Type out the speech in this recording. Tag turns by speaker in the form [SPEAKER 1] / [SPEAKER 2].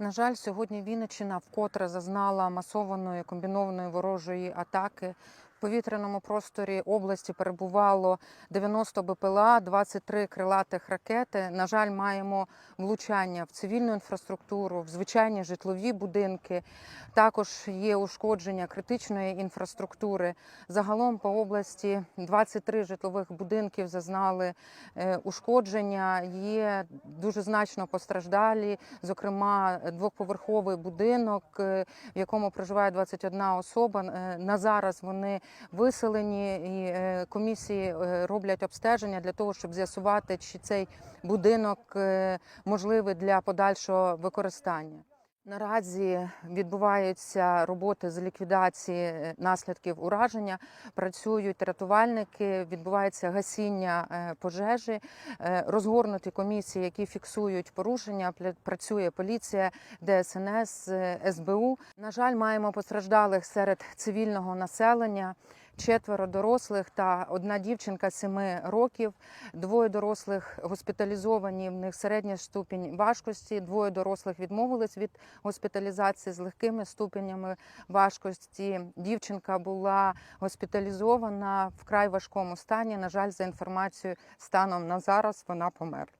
[SPEAKER 1] На жаль, сьогодні Вінниччина вкотре зазнала масованої комбінованої ворожої атаки. Повітряному просторі області перебувало 90 БПЛА, 23 крилатих ракети. На жаль, маємо влучання в цивільну інфраструктуру, в звичайні житлові будинки. Також є ушкодження критичної інфраструктури. Загалом по області 23 житлових будинків зазнали е, ушкодження. Є дуже значно постраждалі, зокрема, двоповерховий будинок, е, в якому проживає 21 особа. Е, На зараз вони виселені, і е, комісії е, роблять обстеження для того, щоб з'ясувати, чи цей будинок е, можливий для подальшого використання. Наразі відбуваються роботи з ліквідації е, наслідків ураження. Працюють рятувальники, відбувається гасіння е, пожежі, е, розгорнуті комісії, які фіксують порушення. Працює поліція, ДСНС, СБУ. На жаль, маємо постраждалих серед цивільного населення. Четверо дорослих та одна дівчинка 7 років. Двоє дорослих госпіталізовані. В них середня ступінь важкості. Двоє дорослих відмовились від госпіталізації з легкими ступенями важкості. Дівчинка була госпіталізована в край важкому стані. На жаль, за інформацією станом на зараз вона померла.